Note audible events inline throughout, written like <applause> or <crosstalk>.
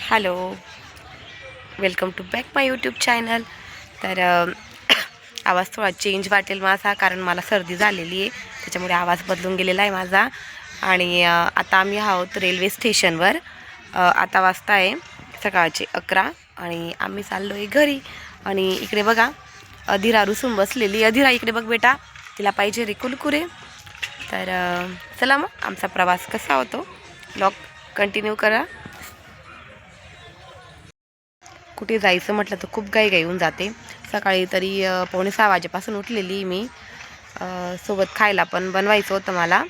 Hello welcome to back my YouTube channel. तर <clears throat> आवाज थोडा चेंज वाटेल माझा कारण मला सर्दी झालेली आहे. त्याच्यामुळे आवाज बदलून गेलेला आहे माझा. आणि आता आम्ही आहोत रेल्वे स्टेशनवर. आता वाजता आहे सकाळचे अकरा आणि आम्ही चाललो आहे घरी. आणि इकडे बघा अधिरा रुसून बसलेली अधिरा इकडे बघ बेटा तिला पाहिजे रे कुरकुरे तर चला मग आमचा प्रवास कसा होतो? लॉक कंटिन्यू करा. कुठे जायचं म्हटलं तर खूप गाई गाई होऊन जाते. सकाळी तरी पावणे सहा वाजेपासून उठलेली मी. सोबत खायला पण बनवायचं होतं मला.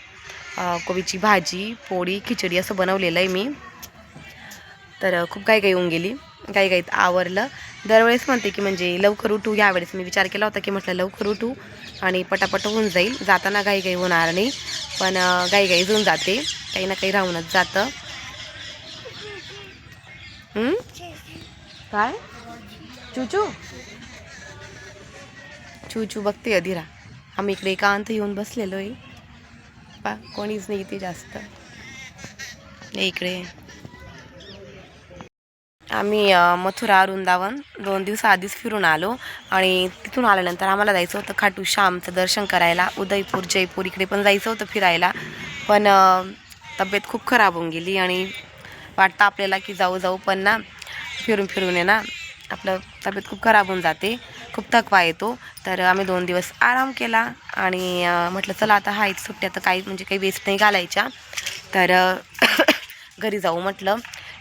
कोबीची भाजी पोळी खिचडी असं बनवलेलं आहे मी. तर खूप गाई गाई होऊन गेली. काही काही आवरलं. दरवेळेस म्हणते की म्हणजे लवकर उठू. यावेळेस मी विचार केला होता की म्हटलं लवकर उठू आणि पटापट होऊन जाईल. जाताना गाई गाई होणार नाही. पण अ, गाई गाई जाते. काही ना काही राहूनच जातं. काय? चुचू? चुचू बघते अधीरा आम्ही इकडे एकांत येऊन बसलेलो आहे पा कोणीच नाही इथे जास्त. इकडे. आम्ही मथुरा वृंदावन दोन दिवस आधीच फिरून आलो आणि तिथून आल्यानंतर आम्हाला जायचं होतं खाटू श्यामचं दर्शन करायला. उदयपूर जयपूर इकडे पण जायचं होतं फिरायला. पण तब्येत खूप खराब होऊन गेली आणि वाटतं आपल्याला की जाऊ जाऊ पण ना फिरून फिरून आहे ना. आपलं तब्येत खूप खराब होऊन जाते. खूप थकवा येतो. तर आम्ही दोन दिवस आराम केला आणि म्हटलं चला आता हा एक सुट्ट्या तर काही म्हणजे काही वेस्ट नाही घालायच्या. तर <coughs> घरी जाऊ म्हटलं.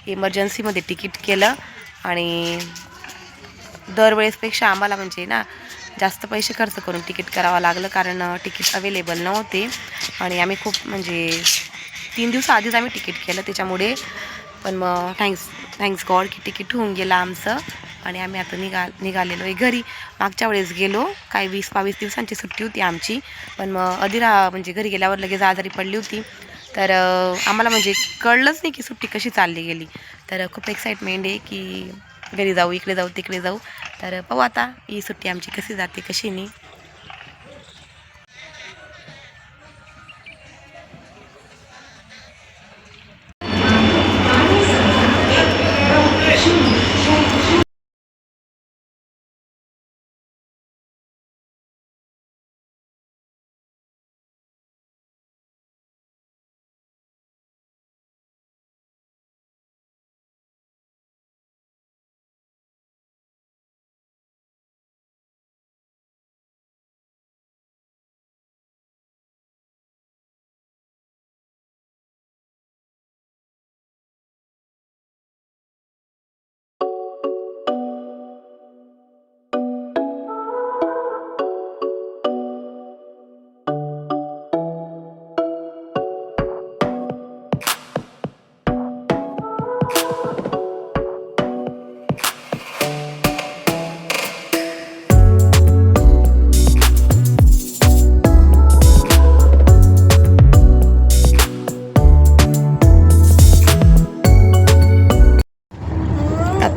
इमर्जन्सीमध्ये तिकीट केलं आणि दरवेळेसपेक्षा आम्हाला म्हणजे ना जास्त पैसे खर्च करून तिकीट करावं लागलं कारण तिकीट अवेलेबल नव्हते. आणि आम्ही खूप म्हणजे तीन दिवस आधीच आम्ही तिकीट केलं. त्याच्यामुळे पण मग थँक्स थँक्स गॉड की तिकीट होऊन गेलं आमचं. आणि आम्ही आता निघा निघालेलो आहे घरी. मागच्या वेळेस गेलो. काही वीस बावीस दिवसांची सुट्टी होती आमची. पण मग अधिरा म्हणजे घरी गेल्यावर लगेच आजारी पडली होती. तर आम्हाला म्हणजे कळलंच नाही की सुट्टी कशी चालली गेली. तर खूप एक्साइटमेंट आहे की घरी जाऊ इकडे जाऊ तिकडे जाऊ. तर पाहू आता ही सुट्टी आमची कशी जाते कशी नाही.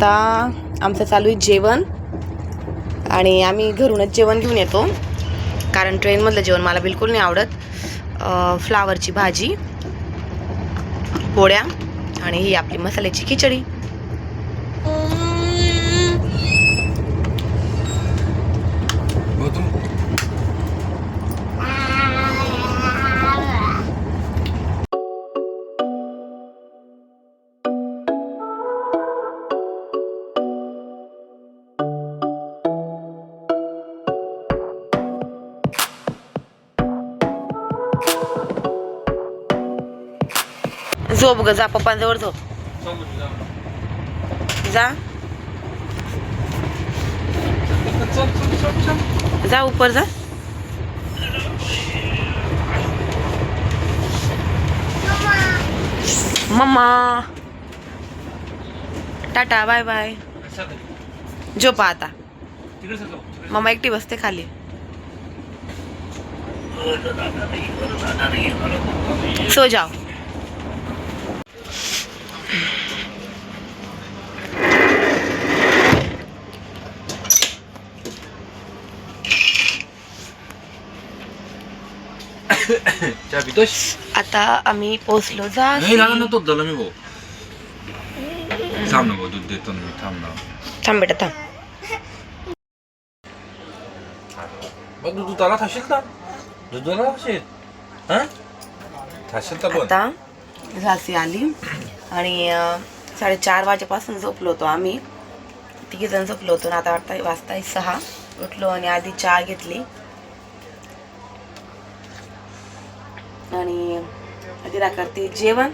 आता आमचं चालू आहे जेवण. आणि आम्ही घरूनच जेवण घेऊन येतो. कारण ट्रेनमधलं जेवण मला बिलकुल नाही आवडत. फ्लावरची भाजी पोळ्या आणि ही आपली मसाल्याची खिचडी. झोप ग जा पप्पांजवळ झोप. जा. जा उपर जा. मम्मा. Tata bye bye. झोपा आता. मम्मा एकटी बसते खाली. सो जाओ. <coughs> आता आम्ही पोचलो जा नव्हतं झालं मी भाऊ. थांब ना भाऊ दूध देतो मी थांब ना. थांब बेटा थांब. बघ दूध आला थाशील का? दूध आला थाशील? हा? थाशील का आता आली. आणि साडेचार वाजेपासून झोपलो होतो आम्ही. तिघी जण झोपलो होतो आणि आता वाटता वाजता सहा. उठलो आणि आधी चहा घेतली. आणि तिला करते जेवण.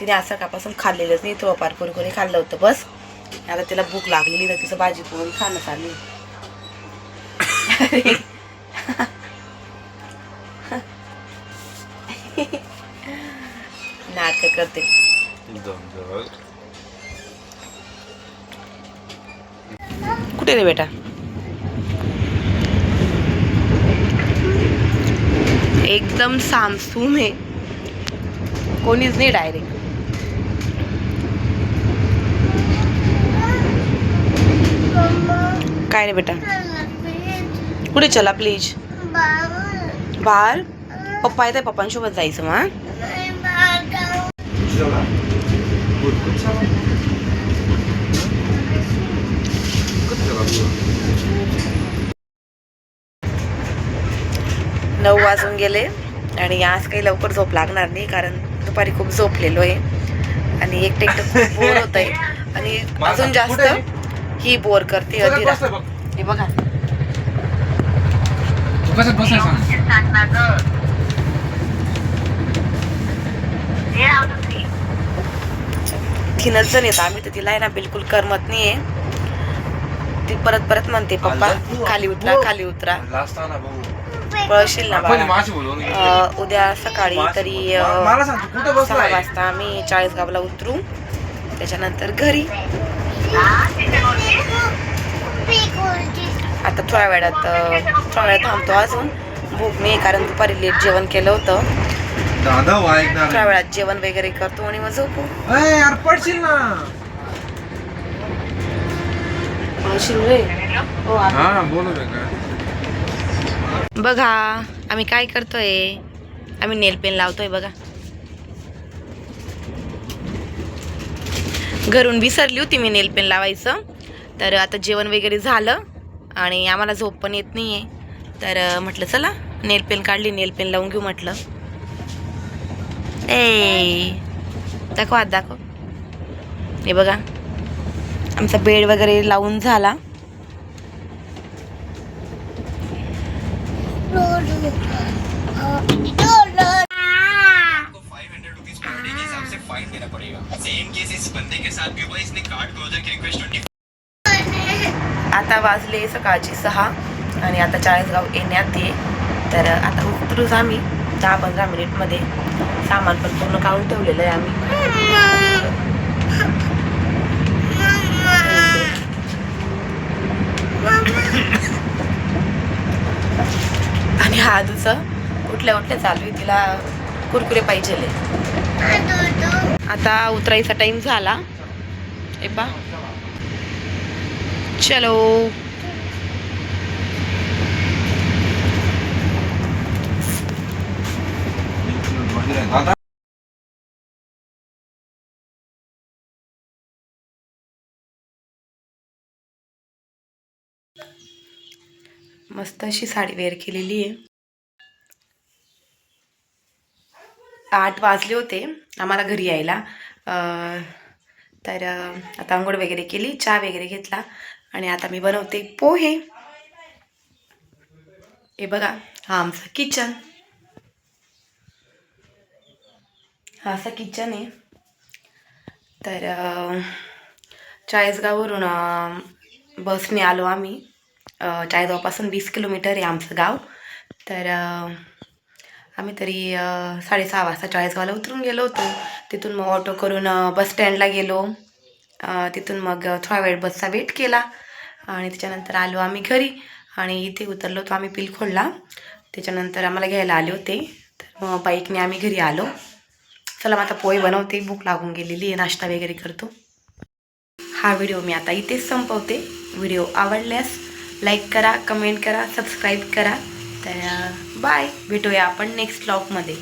तिने आज सकाळपासून खाल्लेलंच नाही थोडंफार कुरकुरी खाल्लं होतं बस. आता तिला भूक लागलेली तर तिचं भाजी पोळी खाणं चालली <laughs> नाटक करते. कुठे रे बेटा? एकदम सामसूम आहे. कोणीच नाही डायरेक्ट काय रे बेटा? कुठे चला प्लीज बाहेर. पप्पा येत आहे पप्पांसोबत जायचं मग नऊ वाजून गेले आणि आज काही लवकर झोप लागणार नाही कारण दुपारी खूप झोपलेलो आहे. आणि एकटे एकटं खूप <laughs> बोर होत आहे आणि अजून जास्त ही बोर करते अधीरा. हे बघा. तीनच जण येतं. आम्ही तर तिला आहे ना बिलकुल करमत नाहीये. ती परत परत म्हणते पप्पा खाली उतरा खाली उतरा. भाऊ पळशील ना बाळा. उद्या सकाळी तरी सहा वाजता आम्ही चाळीसगावला उतरू. त्याच्यानंतर घरी. आता थोड्या वेळात थोड्या वेळात थांबतो अजून. भूक नाही कारण दुपारी लेट जेवण केलं होतं. दादा थोड्या वेळात जेवण वगैरे करतो आणि मग झोपू. यार पडशील ना. हो, हा बोलू दे का बघा आम्ही काय करतोय? आम्ही नेल पेन लावतोय बघा. घरून विसरली होती मी नेल पेन लावायचं. तर आता जेवण वगैरे झालं आणि आम्हाला झोप पण येत नाही आहे तर म्हटलं चला नेल पेन काढली नेल पेन लावून घेऊ म्हटलं. ए दाखव आत दाखव. हे बघा. आमचा बेड वगैरे लावून झाला. आता वाजले सकाळची सहा आणि आता चाळीसगाव येण्यात ये तर आता उतरूच आम्ही. दहा पंधरा मिनिटमध्ये सामान पण पूर्ण काढून ठेवलेलं आहे आम्ही. आणि हा आजूचं उठल्या उठल्या चालू आहे तिला कुरकुरे पाहिजे आता उतरायचा टाइम झाला. ए बा चलो दादा मस्त अशी साडी वेअर केलेली आहे. आठ वाजले होते आम्हाला घरी यायला. तर आता आंघोळ वगैरे केली चहा वगैरे घेतला आणि आता मी बनवते पोहे. हे बघा हा आमचं किचन. हा असं किचन आहे. तर चाळीसगाववरून बसने आलो आम्ही. चाळीसगावपासून वीस किलोमीटर आहे आमचं गाव. तर आम्ही तरी साडेसहा वाजता चाळीसगावला उतरून गेलो होतो. तिथून मग ऑटो करून बस स्टँडला गेलो. तिथून मग थोडा वेळ बसचा वेट केला आणि त्याच्यानंतर आलो आम्ही घरी आणि इथे उतरलो होतो आम्ही पिलखोडला. त्याच्यानंतर आम्हाला घ्यायला आले होते. तर मग बाईकने आम्ही घरी आलो. चला मग आता पोहे बनवते. भूक लागून गेलेली आहे. नाश्ता वगैरे करतो. हा व्हिडिओ मी आता इथेच संपवते. व्हिडिओ आवडल्यास लाईक करा कमेंट करा सबस्क्राईब करा. तर बाय भेटूया आपण नेक्स्ट ब्लॉगमध्ये